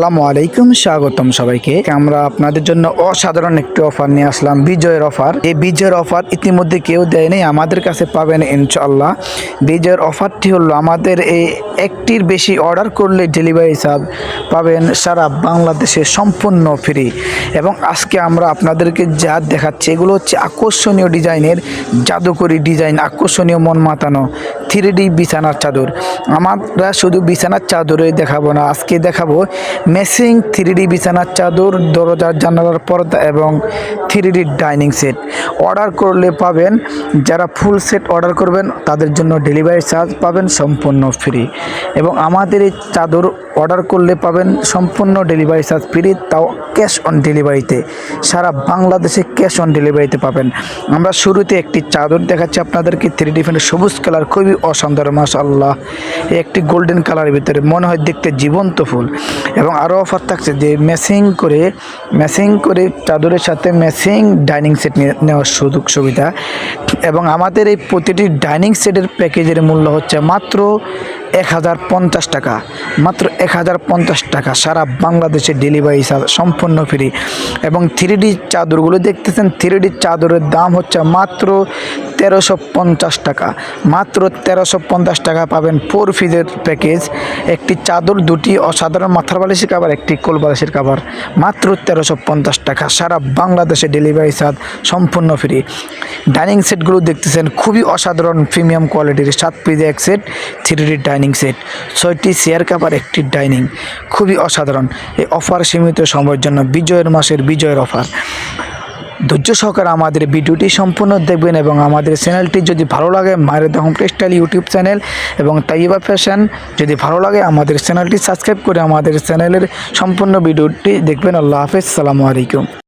আসসালামু আলাইকুম, স্বাগতম সবাইকে। আমরা আপনাদের জন্য অসাধারণ একটি অফার নিয়ে আসলাম, বিজয়ের অফার। এই বিজয়ের অফার ইতিমধ্যে কেউ দেয়নি, আমাদের কাছে পাবেন ইনশাল্লাহ বিজয়ের অফারটি হলো আমাদের এই একটির বেশি অর্ডার করলে ডেলিভারি চার্জ পাবেন সারা বাংলাদেশে সম্পূর্ণ ফ্রি। এবং আজকে আমরা আপনাদেরকে যা দেখাচ্ছি, এগুলো হচ্ছে আকর্ষণীয় ডিজাইনের জাদুকরি ডিজাইন, আকর্ষণীয় মন মাতানো থ্রি ডি বিছানার চাদর। আমরা শুধু বিছানার চাদরে দেখাবো না, আজকে দেখাবো মেসিং থ্রি ডি বিছানার চাদর, দরজার জানালার পর্দা এবং three D dining set. Order করলে পাবেন, যারা ফুল সেট অর্ডার করবেন, তাদের জন্য ডেলিভারি চার্জ পাবেন সম্পূর্ণ ফ্রি। এবং আমাদের এই চাদর অর্ডার করলে পাবেন সম্পূর্ণ ডেলিভারি চার্জ ফ্রি, তাও ক্যাশ অন ডেলিভারিতে। সারা বাংলাদেশে ক্যাশ অন ডেলিভারিতে পাবেন। আমরা শুরুতে একটি চাদর দেখাচ্ছি আপনাদেরকে থ্রি ডিফারেন্ট সবুজ কালার, খুবই অসাধারণ মাশাল্লাহ একটি গোল্ডেন কালারের ভিতরে মনে হয় দেখতে জীবন্ত ফুল। এবং আরও অফার থাকছে যে ম্যাচিং করে ম্যাচিং করে চাদরের সাথে ম্যাচিং ডাইনিং সেট নেওয়ার সুযোগ সুবিধা। এবং আমাদের এই প্রতিটি ডাইনিং সেটের প্যাকেজের মূল্য হচ্ছে মাত্র এক হাজার পঞ্চাশ টাকা। মাত্র এক হাজার পঞ্চাশ টাকা। সারা বাংলাদেশে ডেলিভারি সম্পূর্ণ ফ্রি এবং থ্রি ডি চাদরগুলো দেখতেছেন থ্রি ডি চাদরের দাম হচ্ছে মাত্র তেরোশো পঞ্চাশ টাকা। মাত্র তেরোশো পঞ্চাশ টাকা পাবেন ফোর ফিজের প্যাকেজ একটি চাদর, দুটি অসাধারণ মাথার বালিশের কাবার একটি কোল বালিশের কাবার মাত্র তেরোশো পঞ্চাশ টাকা। সারা বাংলাদেশে ডেলিভারি চার্জ সম্পূর্ণ ফ্রি ডাইনিং সেটগুলো দেখতেছেন, খুবই অসাধারণ প্রিমিয়াম কোয়ালিটির সাত পিজে এক সেট থ্রি ডাইনিং সেট ছয়টি চেয়ার কাভার একটি ডাইনিং খুবই অসাধারণ। এই অফার সীমিত সময়ের জন্য বিজয়ের মাসের বিজয়ের অফার ধৈর্য সহকারে আমাদের ভিডিওটি সম্পূর্ণ দেখবেন এবং আমাদের চ্যানেলটি যদি ভালো লাগে, মায়ের দহম টেক্সটাইল ইউটিউব চ্যানেল এবং তাইবা ফ্যাশন যদি ভালো লাগে, আমাদের চ্যানেলটি সাবস্ক্রাইব করে আমাদের চ্যানেলের সম্পূর্ণ ভিডিওটি দেখবেন। আল্লাহ হাফেজ। সালামু আলাইকুম।